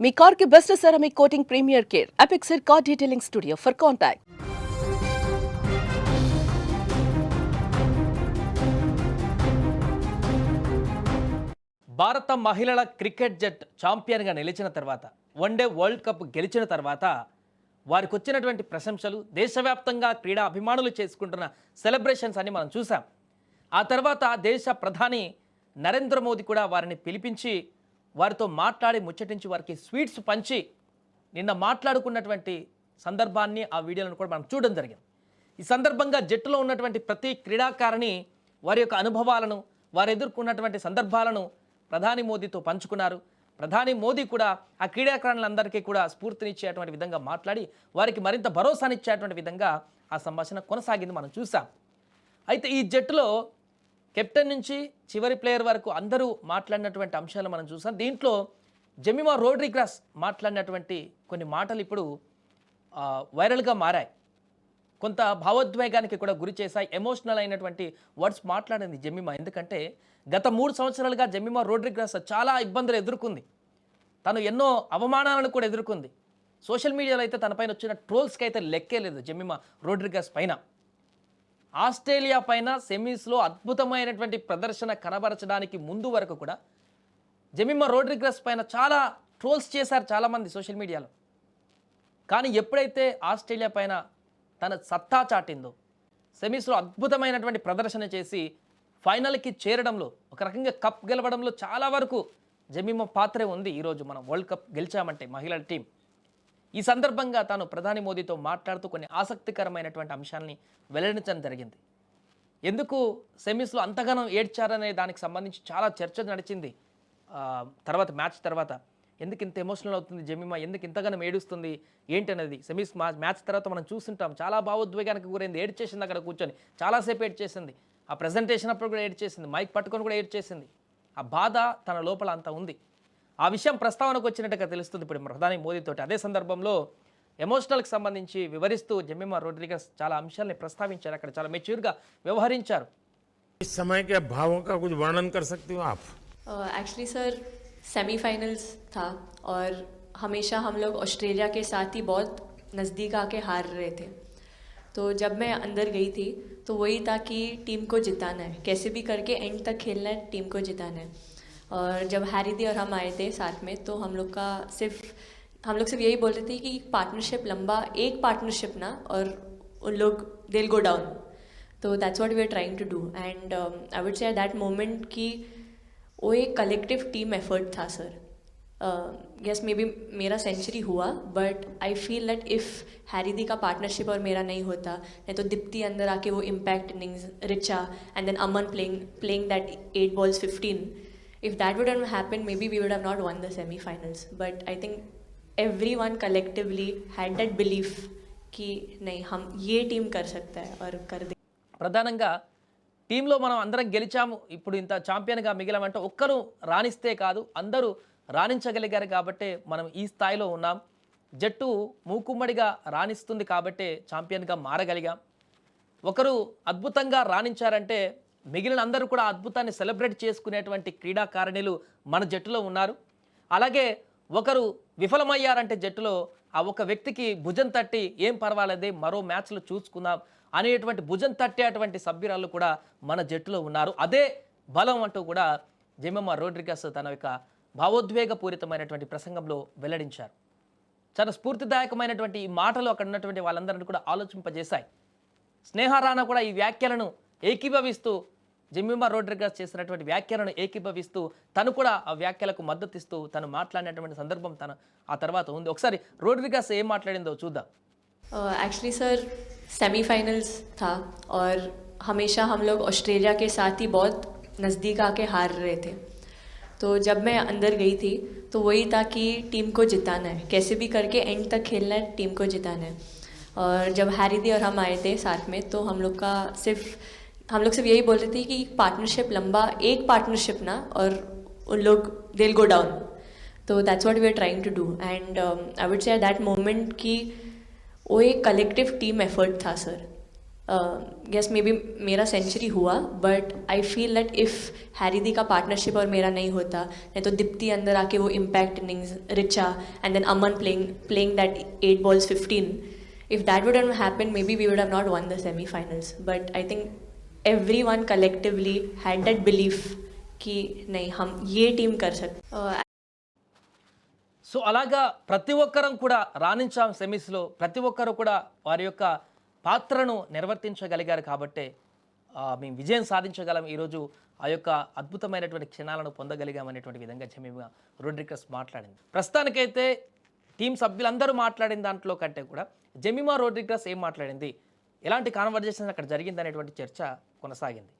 మీ కార్కి best ceramic coating premier care. Apexer car detailing studio for contact భారత మహిళల cricket జట్ ఛాంపియన్గా నిలిచిన తర్వాత వన్డే వరల్డ్ కప్ గెలిచిన తర్వాత వారికి వచ్చినటువంటి ప్రశంసలు దేశవ్యాప్తంగా క్రీడా అభిమానులు చేసుకుంటున్న సెలబ్రేషన్స్ అని మనం చూసాం. ఆ తర్వాత దేశ ప్రధాని నరేంద్ర మోదీ కూడా వారిని పిలిపించి వారితో మాట్లాడి ముచ్చటించి వారికి స్వీట్స్ పంచి నిన్న మాట్లాడుకున్నటువంటి సందర్భాన్ని ఆ వీడియోలను కూడా మనం చూడడం జరిగింది. ఈ సందర్భంగా జట్టులో ఉన్నటువంటి ప్రతి క్రీడాకారిణి వారి యొక్క అనుభవాలను వారు ఎదుర్కొన్నటువంటి సందర్భాలను ప్రధాని మోదీతో పంచుకున్నారు. ప్రధాని మోదీ కూడా ఆ క్రీడాకారులందరికీ కూడా స్ఫూర్తినిచ్చేటువంటి విధంగా మాట్లాడి వారికి మరింత భరోసానిచ్చేటువంటి విధంగా ఆ సంభాషణ కొనసాగింది మనం చూసాం. అయితే ఈ జట్టులో కెప్టెన్ నుంచి చివరి ప్లేయర్ వరకు అందరూ మాట్లాడినటువంటి అంశాలు మనం చూసాం. దీంట్లో జమిమా రోడ్రిగ్రాస్ మాట్లాడినటువంటి కొన్ని మాటలు ఇప్పుడు వైరల్గా మారాయి. కొంత భావోద్వేగానికి కూడా గురి చేశాయి. ఎమోషనల్ అయినటువంటి వర్డ్స్ మాట్లాడింది జమిమా. ఎందుకంటే గత మూడు సంవత్సరాలుగా జమిమా రోడ్రిగ్రాస్ చాలా ఇబ్బందులు ఎదుర్కొంది. తను ఎన్నో అవమానాలను కూడా ఎదుర్కొంది. సోషల్ మీడియాలో అయితే తన పైన వచ్చిన ట్రోల్స్కి అయితే లెక్కే లేదు జమిమా రోడ్రిగ్రాస్ పైన. ఆస్ట్రేలియా పైన సెమీస్లో అద్భుతమైనటువంటి ప్రదర్శన కనబరచడానికి ముందు వరకు కూడా జెమిమా రోడ్రిగ్రస్ పైన చాలా ట్రోల్స్ చేశారు చాలామంది సోషల్ మీడియాలో. కానీ ఎప్పుడైతే ఆస్ట్రేలియా పైన తన సత్తా చాటిందో సెమీస్లో అద్భుతమైనటువంటి ప్రదర్శన చేసి ఫైనల్కి చేరడంలో ఒక రకంగా కప్ గెలవడంలో చాలా వరకు జమీమా పాత్రే ఉంది. ఈరోజు మనం వరల్డ్ కప్ గెలిచామంటే మహిళల టీం. ఈ సందర్భంగా తాను ప్రధాని మోదీతో మాట్లాడుతూ కొన్ని ఆసక్తికరమైనటువంటి అంశాలని వెల్లడించడం జరిగింది. ఎందుకు సెమీస్లో అంతగానం ఏడ్చారనే దానికి సంబంధించి చాలా చర్చ నడిచింది. తర్వాత మ్యాచ్ తర్వాత ఎందుకు ఇంత ఎమోషనల్ అవుతుంది జమీమా? ఎందుకు ఇంతగానం ఏడుస్తుంది? ఏంటి అనేది సెమీస్ మా మ్యాచ్ తర్వాత మనం చూస్తుంటాం. చాలా భావోద్వేగానికి గురైంది. ఏడ్చేసింది అక్కడ కూర్చొని. చాలాసేపు ఏడ్చేసింది ఆ ప్రజెంటేషన్ అప్పుడు కూడా ఏడ్చేసింది మైక్ పట్టుకొని కూడా ఏడ్చేసింది ఆ బాధ తన లోపల అంత ఉంది. ఆ విషయం ప్రస్తావనకు వచ్చినట్టుగా తెలుస్తుంది ఇప్పుడు ప్రధాని మోదీతోటి అదే సందర్భంలో ఎమోషనల్కి సంబంధించి వివరిస్తూ జమీమా రోడ్రిగస్ చాలా అంశాలని ప్రస్తావించారు అక్కడ చాలా మెచ్యూర్గా వ్యవహరించారు इस समय के भावों का कुछ वर्णन कर सकती हो आप एक्चुअली सर सेमीफाइनल्स था और हमेशा हम लोग ऑस्ट्रेलिया के साथ ही बहुत नज़दीक आके हार रहे थे तो जब मैं अंदर गई थी तो वही था कि टीम को जिताना है कैसे भी करके एंड तक खेलना है टीम को जिताना है और जब हैरी दी और हम आए थे साथ में तो हम लोग का सिर्फ़, हम लोग सिर्फ़ यही बोल रहे थे कि पार्टनरशिप लंबा, एक पार्टनरशिप ना, और उन लोग दिल गो डाउन तो that's what we are trying to do and I would say that moment कि वो एक कलेक्टिव टीम एफर्ट था सर यस मे बी मेरा सेंचुरी हुआ but I feel that if हैरिदी का पार्टनरशिप और मेरा नहीं होता, नहीं तो दीप्ति अंदर आके वो impact innings Richa and then Aman playing playing that eight balls fifteen if that would happen may be we would have not won the semi finals but I think everyone collectively had that belief कि नहीं हम ये team कर सकता है और कर दे ప్రధానంగా టీంలో మనం అందరం గెలిచాము ఇప్పుడు ఇంత ఛాంపియన్గా మిగిలామంటే ఒక్కరు రాణిస్తే కాదు అందరూ రాణించగలిగారు కాబట్టే మనం ఈ స్థాయిలో ఉన్నాం జట్టు మూకుమ్మడిగా రాణిస్తుంది కాబట్టే ఛాంపియన్గా మారగలిగాం ఒకరు అద్భుతంగా రాణించారంటే మిగిలిన అందరూ కూడా అద్భుతాన్ని సెలబ్రేట్ చేసుకునేటువంటి క్రీడాకారిణులు మన జట్టులో ఉన్నారు. అలాగే ఒకరు విఫలమయ్యారంటే జట్టులో ఆ ఒక వ్యక్తికి భుజం తట్టి ఏం పర్వాలేదే మరో మ్యాచ్లో చూసుకుందాం అనేటువంటి భుజం తట్టేటువంటి సభ్యురాలు కూడా మన జట్టులో ఉన్నారు. అదే బలం అంటూ కూడా జెమమ్మ రోడ్రిగస్ తన యొక్క భావోద్వేగపూరితమైనటువంటి ప్రసంగంలో వెల్లడించారు. చాలా స్ఫూర్తిదాయకమైనటువంటి ఈ మాటలు అక్కడ ఉన్నటువంటి వాళ్ళందరినీ కూడా ఆలోచింపజేశాయి. స్నేహారాణ కూడా ఈ వ్యాఖ్యలను ఏకీభవిస్తూ జెమ్మిమా రోడ్రిగస్ చేసినటువంటి వ్యాఖ్యలను ఏకీభవిస్తూ తను కూడా ఆ వ్యాఖ్యలకు మద్దతిస్తూ తను మాట్లాడినటువంటి సందర్భం తన ఆ తర్వాత ఉంది ఒకసారి రోడ్రిగస్ ఏం మాట్లాడిందో చూద్దాం एक्चुअली सर सेमीफाइनल्स था और हमेशा हम लोग ऑस्ट्रेलिया के साथ ही बहुत नज़दीक आके हार रहे थे तो जब मैं अंदर गई थी तो वही था कि टीम को जिताना है कैसे भी करके एंड तक खेलना है टीम को जिताना है और जब हैरी दी और हम आए थे साथ में तो हम लोग का सिर्फ हम लोग सिर्फ़ यही बोल रहे थे कि पार्टनरशिप लंबा, एक पार्टनरशिप ना, और उन लोग दिल गो डाउन तो that's what we are trying to do and I would say that moment कि वो एक कलेक्टिव टीम एफर्ट था सर गेस मे बी मेरा सेंचुरी हुआ but I feel that if Harry दी का पार्टनरशिप और मेरा नहीं होता, नहीं तो दीप्ति अंदर आके वो impact innings Richa and then Aman playing playing that eight balls fifteen if that would have happened, maybe we would have not won the semi-finals. But i think everyone collectively had that belief कि नहीं हम ये team कर सकते uh, so అలాగా ప్రతి ఒక్కరం కూడా రాణించాం సెమీస్లో ప్రతి ఒక్కరు కూడా వారి యొక్క పాత్రను నిర్వర్తించగలిగారు కాబట్టే ఆ, మేము విజయం సాధించగలం ఈరోజు ఆ యొక్క అద్భుతమైనటువంటి క్షణాలను పొందగలిగామనేటువంటి విధంగా జమీమా రోడ్రికస్ మాట్లాడింది ప్రస్తుతానికైతే టీం సభ్యులందరూ మాట్లాడిన దాంట్లో కంటే కూడా జమీమా రోడ్రిగస్ ఏం మాట్లాడింది ఎలాంటి కాన్వర్జేషన్ అక్కడ జరిగింది అనేటువంటి చర్చ కొనసాగింది.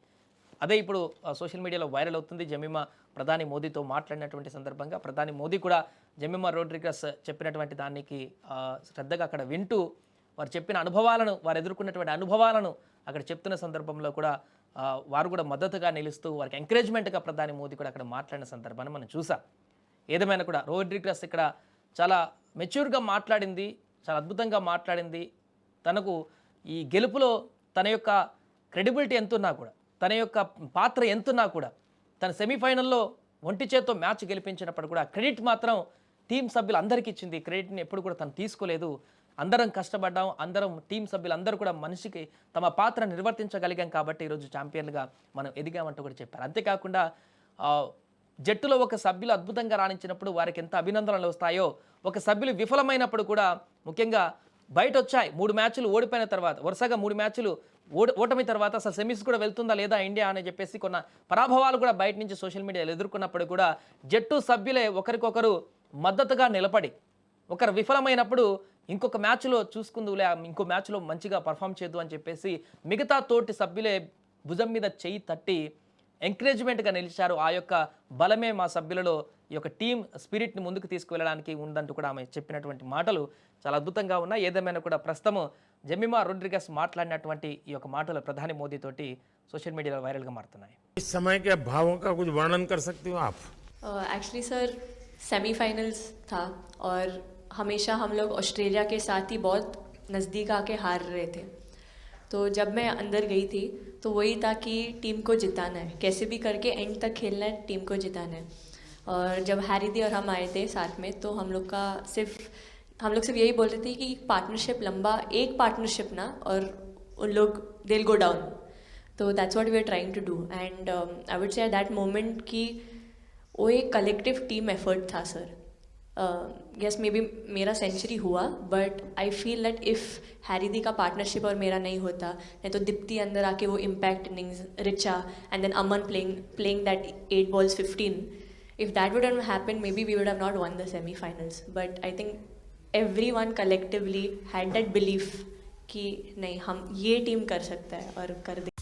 అదే ఇప్పుడు సోషల్ మీడియాలో వైరల్ అవుతుంది జమీమా ప్రధాని మోదీతో మాట్లాడినటువంటి సందర్భంగా. ప్రధాని మోదీ కూడా జమీమా రోడ్రిగస్ చెప్పినటువంటి దానికి శ్రద్ధగా అక్కడ వింటూ వారు చెప్పిన అనుభవాలను వారు ఎదుర్కొన్నటువంటి అనుభవాలను అక్కడ చెప్తున్న సందర్భంలో కూడా వారు కూడా మద్దతుగా నిలుస్తూ వారికి ఎంకరేజ్మెంట్గా ప్రధాని మోదీ కూడా అక్కడ మాట్లాడిన సందర్భాన్ని మనం చూసాం. ఏదేమైనా కూడా రోడ్రిగ్రస్ ఇక్కడ చాలా మెచ్యూర్గా మాట్లాడింది చాలా అద్భుతంగా మాట్లాడింది. తనకు ఈ గెలుపులో తన యొక్క క్రెడిబిలిటీ ఎంతున్నా కూడా తన యొక్క పాత్ర ఎంతున్నా కూడా తన సెమీఫైనల్లో ఒంటి చేత్తో మ్యాచ్ గెలిపించినప్పుడు కూడా క్రెడిట్ మాత్రం టీం సభ్యులందరికీ ఇచ్చింది. క్రెడిట్ని ఎప్పుడు కూడా తను తీసుకోలేదు. అందరం కష్టపడ్డాం. అందరం టీం సభ్యులందరూ కూడా మనిషికి తమ పాత్ర నిర్వర్తించగలిగాం కాబట్టి ఈరోజు ఛాంపియన్లుగా మనం ఎదిగామంటూ కూడా చెప్పారు. అంతేకాకుండా జట్టులో ఒక సభ్యులు అద్భుతంగా రాణించినప్పుడు వారికి ఎంత అభినందనలు వస్తాయో ఒక సభ్యులు విఫలమైనప్పుడు కూడా ముఖ్యంగా బయట వచ్చాయి మూడు మ్యాచ్లు ఓడిపోయిన తర్వాత వరుసగా మూడు మ్యాచ్లు ఓటమి తర్వాత అసలు సెమీస్ కూడా వెళ్తుందా లేదా ఇండియా అని చెప్పేసి కొన్న పరాభవాలు కూడా బయట నుంచి సోషల్ మీడియాలో ఎదుర్కొన్నప్పుడు కూడా జట్టు సభ్యులే ఒకరికొకరు మద్దతుగా నిలబడి ఒకరు విఫలమైనప్పుడు ఇంకొక మ్యాచ్లో చూసుకుందులే ఇంకో మ్యాచ్లో మంచిగా పర్ఫామ్ చేద్దు అని చెప్పేసి మిగతా తోటి సభ్యులే భుజం మీద చెయ్యి తట్టి ఎంకరేజ్మెంట్గా నిలిచారు. ఆ యొక్క బలమే మా సభ్యులలో ఈ యొక్క టీం స్పిరిట్ని ముందుకు తీసుకువెళ్ళడానికి ఉందంటూ కూడా ఆమె చెప్పినటువంటి మాటలు చాలా అద్భుతంగా ఉన్నాయి ఏదేమైనా కూడా ప్రస్తుతం జెమిమా రొడ్రిగస్ మాట్లాడినటువంటి ఈ యొక్క మాటలు ప్రధాని మోదీతోటి సోషల్ మీడియాలో వైరల్గా మారుతున్నాయి इस समय के भावों का कुछ वर्णन कर सकती हो आप एक्चुअली सर सेमीफाइनल्स था और हमेशा हम लोग ऑस्ट्रेलिया के साथ ही बहुत नज़दीक आके हार रहे थे तो जब मैं अंदर गई थी तो वही था कि टीम को जिताना है कैसे भी करके एंड तक खेलना है टीम को जिताना है और जब हैरी दी और हम आए थे साथ में तो हम लोग का सिर्फ़, हम लोग सिर्फ़ यही बोल रहे थे कि पार्टनरशिप लंबा, एक पार्टनरशिप ना, और उन लोग दिल गो डाउन तो that's what we are trying to do and I would say that moment कि वो एक कलेक्टिव टीम एफर्ट था सर यस मे बी मेरा सेंचुरी हुआ but I feel that if Harry दी का पार्टनरशिप और मेरा नहीं होता, नहीं तो दीप्ति अंदर आके वो impact innings Richa and then Aman playing playing that eight balls fifteen if that would have happen maybe we would have not won the semifinals but I think everyone collectively had that belief कि नहीं हम ये team कर सकता है और कर दे